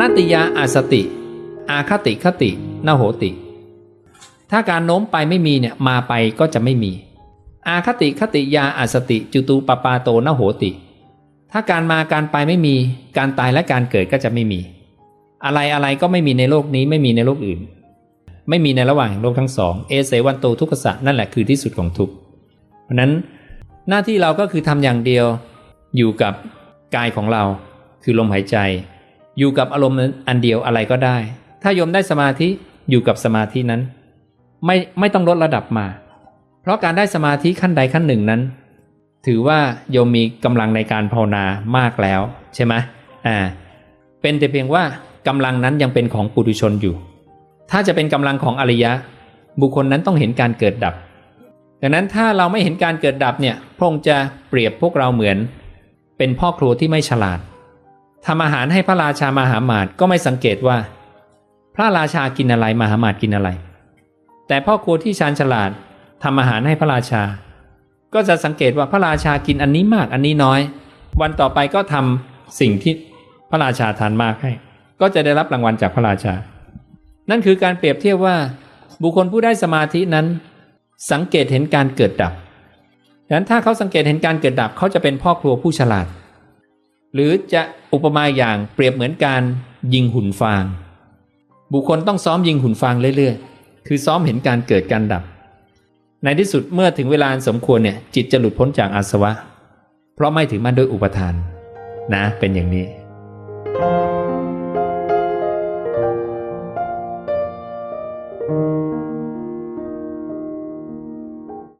นาติยาอาสติ อาคติคตินโหติ ถ้าการโน้มไปไม่มีเนี่ยมาไปก็จะไม่มี อาคติคติยาอาสติ จุตูปปาโตนโหติ ถ้าการมาการไปไม่มี การตายและการเกิดก็จะไม่มี อะไรอะไรก็ไม่มีในโลกนี้ไม่มีในโลกอื่น ไม่มีในระหว่างโลกทั้งสองเอเสวันโตทุกขสะนั่นแหละคือที่สุดของทุกเพราะฉะนั้นหน้าที่เราก็คือทำอย่างเดียวอยู่กับกายของเรา คือลมหายใจ อยู่กับอารมณ์อันเดียวอะไรก็ได้ ถ้าโยมได้สมาธิอยู่กับสมาธินั้น ไม่ไม่ต้องลดระดับมา เพราะการได้สมาธิขั้นใดขั้นหนึ่งนั้น ถือว่าโยมมีกำลังในการภาวนามากแล้ว ใช่ไหมอ่าเป็นแต่เพียงว่ากำลังนั้นยังเป็นของปุถุชนอยู่ ถ้าจะเป็นกำลังของอริยะ บุคคลนั้นต้องเห็นการเกิดดับ ดังนั้นถ้าเราไม่เห็นการเกิดดับเนี่ยพระองค์จะเปรียบพวกเราเหมือน เป็นพ่อครัวที่ไม่ฉลาด ทำอาหารให้พระราชามหามาตก็ไม่สังเกตว่า พระราชากินอะไรมหามาตกินอะไร แต่พ่อครัวที่ชาญฉลาดทำอาหารให้พระราชา ก็จะสังเกตว่าพระราชากินอันนี้มากอันนี้น้อย วันต่อไปก็ทำสิ่งที่พระราชาทานมากให้ ก็จะได้รับรางวัลจากพระราชา นั่นคือการเปรียบเทียบว่า บุคคลผู้ได้สมาธินั้น สังเกตเห็นการเกิดดับดังนั้นถ้าเขาสังเกตเห็นการเกิดดับเขาจะเป็นพ่อครัวผู้ฉลาด หรือจะอุปมาอย่างเปรียบเหมือนการยิงหุ่นฟาง บุคคลต้องซ้อมยิงหุ่นฟางเรื่อยๆ คือซ้อมเห็นการเกิดการดับ ในที่สุดเมื่อถึงเวลาสมควรเนี่ยจิตจะหลุดพ้นจากอาสวะ เพราะไม่ถือมั่นด้วยอุปทาน นะเป็นอย่างนี้